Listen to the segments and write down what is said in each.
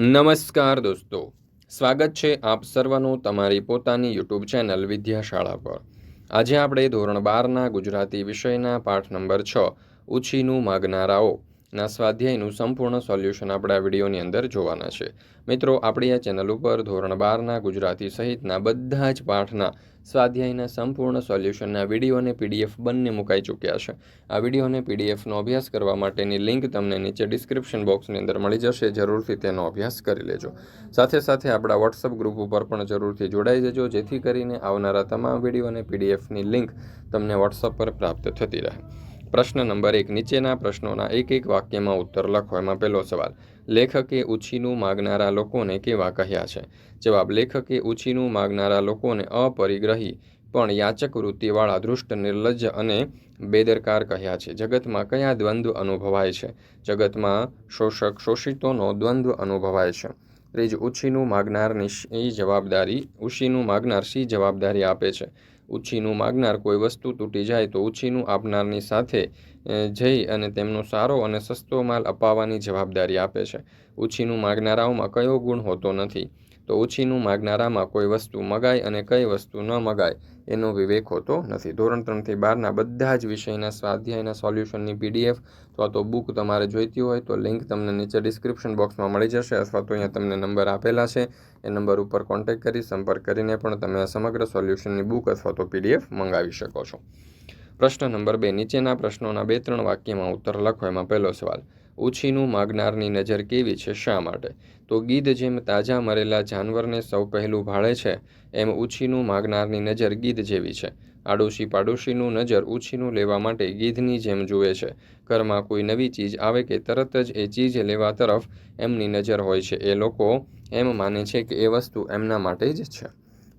નમસ્કાર દોસ્તો. સ્વાગત છે આપ સર્વનું તમારી પોતાની યુટ્યુબ ચેનલ વિદ્યાશાળા પર. આજે આપણે ધોરણ બારના ગુજરાતી વિષયના પાઠ નંબર છ, ઉછીનું માગનારાઓ. ના સ્વાધ્યાયનું સંપૂર્ણ સોલ્યુશન આપણે આ વિડીયોની અંદર જોવાના છે. મિત્રો, આપણી આ ચેનલ ઉપર ધોરણ બારના, ગુજરાતી સહિતના બધા જ પાઠના સ્વાધ્યાયના સંપૂર્ણ સોલ્યુશનના વીડિયો અને પીડીએફ બંને મુકાઈ ચૂક્યા છે. આ વીડિયો અને પીડીએફનો અભ્યાસ કરવા માટેની લિંક તમને નીચે ડિસ્ક્રિપ્શન બોક્સની અંદર મળી જશે. જરૂરથી તેનો અભ્યાસ કરી લેજો. સાથે સાથે આપણા વોટ્સઅપ ગ્રુપ ઉપર પણ જરૂરથી જોડાઈ જજો, જેથી કરીને આવનારા તમામ વીડિયો અને પીડીએફની લિંક તમને વોટ્સઅપ પર પ્રાપ્ત થતી રહે. પ્રશ્ન નંબર એક, નીચેના પ્રશ્નોના એક એક વાક્યમાં ઉત્તર લખો. એમાં પહેલો સવાલ, લેખકે ઉછીનું માગનારા લોકોને કેવા કહ્યા છે? જવાબ, લેખકે ઉછીનું માગનારા લોકોને અપરિગ્રહી પણ યાચક વૃત્તિવાળા, દૃષ્ટ, નિર્લજ્જ અને બેદરકાર કહ્યા છે. જગતમાં કયા દ્વંદ્વ અનુભવાય છે? જગતમાં શોષક શોષિતોનો દ્વંદ્વ અનુભવાય છે. ત્રીજ ઉછીનું માગનારની જવાબદારી, ઉછીનું માગનાર શી જવાબદારી આપે છે? ઉછીનું માગનાર કોઈ વસ્તુ તૂટી જાય તો ઉછીનું આપનારની સાથે જઈ અને તેમનો સારો અને સસ્તો માલ અપાવવાની જવાબદારી આપે છે. ઉછીનું માગનારાઓમાં કયો ગુણ હોતો નથી? તો ઉછીનું માગનારામાં કોઈ વસ્તુ મગાય અને કઈ વસ્તુ ન મગાય એનો વિવેક હોતો નથી. ધોરણ ત્રણથી બારના બધા જ વિષયના સ્વાધ્યાયના સોલ્યુશનની પીડીએફ અથવા તો બુક તમારે જોઈતી હોય તો લિંક તમને નીચે ડિસ્ક્રિપ્શન બોક્સમાં મળી જશે અથવા તો અહીંયા તમને નંબર આપેલા છે. એ નંબર ઉપર કોન્ટેક્ટ કરી સંપર્ક કરીને પણ તમે આ સમગ્ર સોલ્યુશનની બુક અથવા તો પીડીએફ મંગાવી શકો છો. પ્રશ્ન નંબર બે, નીચેના પ્રશ્નોના બે ત્રણ વાક્યમાં ઉત્તર લખો, એમાં પહેલો સવાલ, ઉછીનું માગનારની નજર કેવી છે, શા માટે? તો ગીધ જેમ તાજા મરેલા જાનવરને સૌ પહેલું ભાળે છે, એમ ઉછીનું માગનારની નજર ગીધ જેવી છે. આડોશી પાડોશીનું નજર ઉછીનું લેવા માટે ગીધની જેમ જુએ છે. ઘરમાં કોઈ નવી ચીજ આવે કે તરત જ એ ચીજ લેવા તરફ એમની નજર હોય છે. એ લોકો એમ માને છે કે એ વસ્તુ એમના માટે જ છે.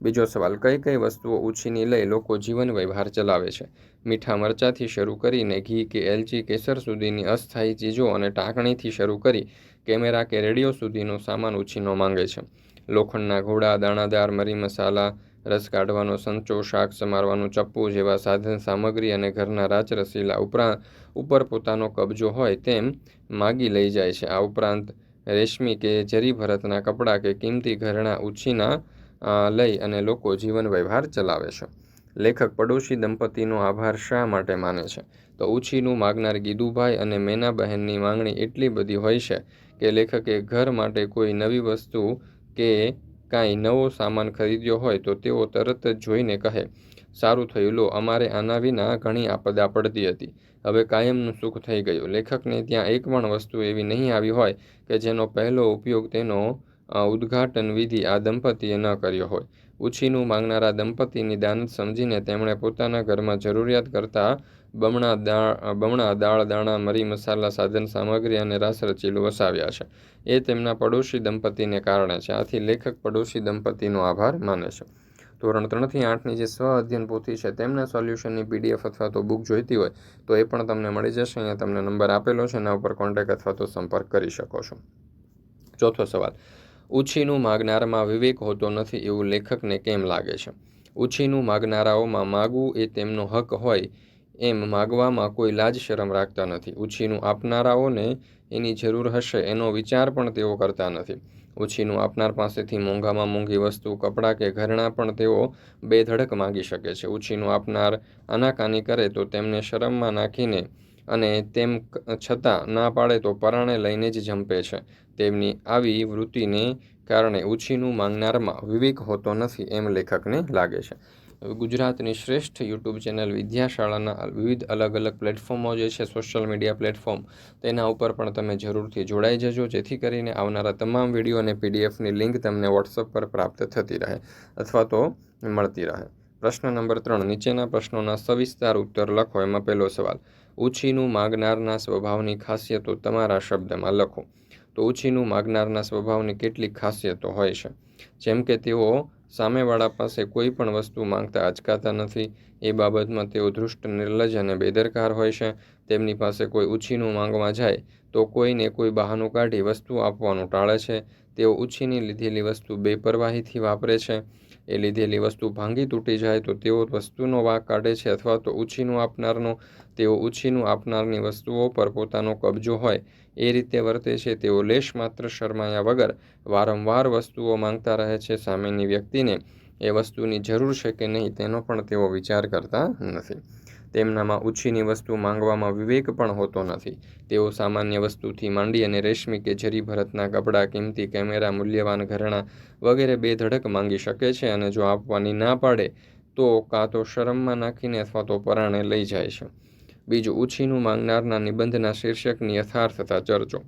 બીજો સવાલ, કઈ કઈ વસ્તુઓ ઉછીની લઈ લોકો જીવન વ્યવહાર ચલાવે છે? મીઠા મરચાથી શરૂ કરીને ઘી કે એલચી કેસર સુધીની અસ્થાયી ચીજો અને ટાંકણીથી શરૂ કરી કેમેરા કે રેડિયો સુધીનો સામાન ઉછીનો માંગે છે. લોખંડના ઘોડા, દાણાદાર, મરી મસાલા, રસ કાઢવાનો સંચો, શાક સમારવાનું ચપ્પુ જેવા સાધન સામગ્રી અને ઘરના રાચરસીલા ઉપરાંત ઉપર પોતાનો કબજો હોય તેમ માગી લઈ જાય છે. આ ઉપરાંત રેશમી કે જરી ભરતના કપડાં કે કિંમતી ઘરેણાં ઉછીના લઈ અને લોકો જીવન વ્યવહાર ચલાવે છે. લેખક પડોશી દંપતીનો આભાર શા માટે માને છે? તો ઉછીનું માગનાર ગીદુભાઈ અને મેના બહેનની માંગણી એટલી બધી હોય છે કે લેખકે ઘર માટે કોઈ નવી વસ્તુ કે કાંઈ નવો સામાન ખરીદ્યો હોય તો તેઓ તરત જ જોઈને કહે, સારું થયું, લો, અમારે આના વિના ઘણી આપદા પડતી હતી. હવે કાયમનું સુખ થઈ ગયું. લેખકને ત્યાં એક પણ વસ્તુ એવી નહીં આવી હોય કે જેનો પહેલો ઉપયોગ તેનો ઉદ્ઘાટન વિધિ આ દંપતીએ ન કર્યો હોય. ઉછીનું માંગનારા દંપતીની દાનત સમજીને તેમણે પોતાના ઘરમાં જરૂરિયાત કરતાં બમણા દાળ બમણા દાળ, દાણા, મરી મસાલા, સાધન સામગ્રી અને રાસ રચીલું વસાવ્યા છે. એ તેમના પડોશી દંપતીને કારણે છે. આથી લેખક પડોશી દંપતીનો આભાર માને છે. ધોરણ ત્રણથી આઠની જે સ્વ અધ્યયન પોથી છે, તેમના સોલ્યુશનની પીડીએફ અથવા તો બુક જોઈતી હોય, તો એ પણ તમને મળી જશે. અહીંયા તમને નંબર આપેલો છે. એના ઉપર કોન્ટેક્ટ અથવા તો સંપર્ક કરી શકો છો. ચોથો સવાલ. ઉછીનું માગનારમાં વિવેક હોતો નથી એવું લેખકને કેમ લાગે છે? ઉછીનું માગનારાઓમાં માગવું એ તેમનો હક હોય એમ માગવામાં કોઈ લાજ શરમ રાખતા નથી. ઉછીનું આપનારાઓને એની જરૂર હશે એનો વિચાર પણ તેઓ કરતા નથી. ઉછીનું આપનાર પાસેથી મોંઘામાં મોંઘી વસ્તુ, કપડાં કે ઘરેણાં પણ તેઓ બેધડક માગી શકે છે. ઉછીનું આપનાર આનાકાની કરે તો તેમને શરમમાં નાખીને અને તેમ છતાં ના પાડે તો પરાણે લઈને જ જંપે છે. તેમની આવી વૃત્તિને કારણે ઉછીનું માંગનારમાં વિવેક હોતો નથી એમ લેખકને લાગે છે. ગુજરાતની શ્રેષ્ઠ યુટ્યુબ ચેનલ વિદ્યાશાળાના વિવિધ અલગ અલગ પ્લેટફોર્મો જે છે, સોશિયલ મીડિયા પ્લેટફોર્મ, તેના ઉપર પણ તમે જરૂરથી જોડાઈ જજો, જેથી કરીને આવનારા તમામ વીડિયો અને પીડીએફની લિંક તમને વોટ્સઅપ પર પ્રાપ્ત થતી રહે અથવા તો મળતી રહે. પ્રશ્ન નંબર ત્રણ, નીચેના પ્રશ્નોના સવિસ્તાર ઉત્તર લખો એમાં પહેલો સવાલ. ઉછીનું માગનારના સ્વભાવની ખાસિયતો તમારા શબ્દમાં લખો. તો ઉછીનું માગનારના સ્વભાવની કેટલીક ખાસિયતો હોય છે. જેમ કે તેઓ સામેવાળા પાસે કોઈ પણ વસ્તુ માંગતા અચકાતા નથી. એ બાબતમાં તેઓ ધૃષ્ટ નિર્લજ અને બેદરકાર હોય છે. તેમની પાસે કોઈ ઉછીનું માંગવા જાય તો કોઈને કોઈ બહાનું કાઢી વસ્તુ આપવાનું ટાળે છે. તેઓ ઉછીની લીધેલી વસ્તુ બેપરવાહીથી વાપરે છે. એ લીધેલી વસ્તુ ભાંગી તૂટી જાય તો તેઓ વસ્તુનો વાંક કાઢે છે અથવા તો ઉછીનું આપનારનો, તેઓ ઉછીનું આપનારની વસ્તુઓ પર પોતાનો કબજો હોય. એ રીતે વર્તે છે તેઓ લેશ માત્ર શરમાયા વગર વારંવાર વસ્તુઓ માંગતા રહે છે સામેની વ્યક્તિને. એ વસ્તુની જરૂર છે કે નહીં તેનો પણ તેઓ વિચાર કરતા નથી. તેમનામાં ઉછીની વસ્તુ માંગવામાં વિવેક પણ હોતો નથી. તેઓ સામાન્ય વસ્તુથી માંડી અને રેશમી કે જરી ભરતના કપડાં, કિંમતી કેમેરા, મૂલ્યવાન ઘરેણાં વગેરે બેધડક માંગી શકે છે અને જો આપવાની ના પાડે, તો કાં તો શરમમાં નાખીને અથવા તો પરાણે લઈ જાય છે. બીજું, ઉછીનું માંગનારના નિબંધના શીર્ષકની યથાર્થતા ચર્ચો.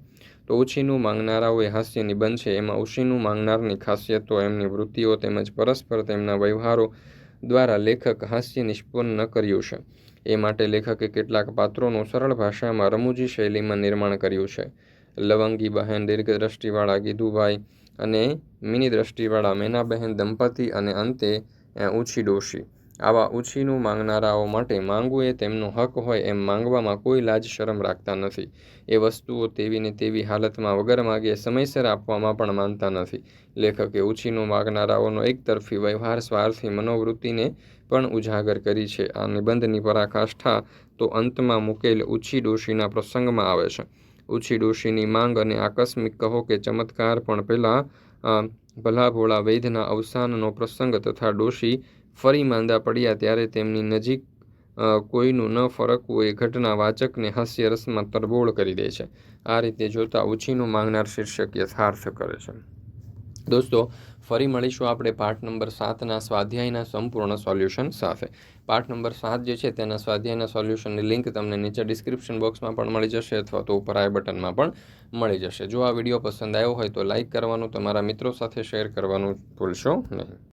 તો ઉછીનું માંગનારાઓ એ હાસ્ય નિબંધ છે. એમાં ઉછીનું માંગનારની ખાસિયતો એમની વૃત્તિઓ તેમજ પરસ્પર તેમના વ્યવહારો દ્વારા લેખક હાસ્ય નિષ્પન્ન કર્યું છે. એ માટે લેખકે કેટલાક પાત્રોનું સરળ ભાષામાં રમૂજી શૈલીમાં નિર્માણ કર્યું છે. લવંગી બહેન દીર્ઘ દ્રષ્ટિવાળા ગીધુભાઈ અને મિની દ્રષ્ટિવાળા મેનાબહેન દંપતી અને અંતે ઉછી ડોશી. આવા ઉછીનું માંગનારાઓ માટે માંગવું એ તેમનો હક હોય એમ માંગવામાં કોઈ લાજ શરમ રાખતા નથી. એ વસ્તુઓ તેવીને તેવી હાલતમાં વગર માગે સમયસર આપવામાં પણ માનતા નથી. લેખકે ઉછીનું માંગનારાઓનો એક એકતરફી વ્યવહાર સ્વાર્થી મનોવૃત્તિને પણ ઉજાગર કરી છે. આ નિબંધની પરાકાષ્ઠા તો અંતમાં મૂકેલ ઉછી ડોશીના પ્રસંગમાં આવે છે. ઉછી ડોશીની માંગ અને આકસ્મિક કહો કે ચમત્કાર પણ પહેલાં ભલા ભોળા વૈધના અવસાનનો પ્રસંગ તથા ડોશી ફરી માંદા પડ્યા ત્યારે તેમની નજીક કોઈનું ન ફરકવું એ ઘટના વાચકને હાસ્ય રસમાં તરબોળ કરી દે છે. આ રીતે જોતાં ઉછીનું માંગનાર શીર્ષક યથાર્થ કરે છે. દોસ્તો ફરી મળીશું આપણે પાઠ નંબર સાતના સ્વાધ્યાયના સંપૂર્ણ સોલ્યુશન સાથે. પાઠ નંબર સાત જે છે તેના સ્વાધ્યાયના સોલ્યુશનની લિંક તમને નીચે ડિસ્ક્રિપ્શન બોક્સમાં પણ મળી જશે અથવા તો ઉપર આઈ બટનમાં પણ મળી જશે. જો આ વીડિયો પસંદ આવ્યો હોય તો લાઇક કરવાનું, તમારા મિત્રો સાથે શેર કરવાનું ભૂલશો નહીં.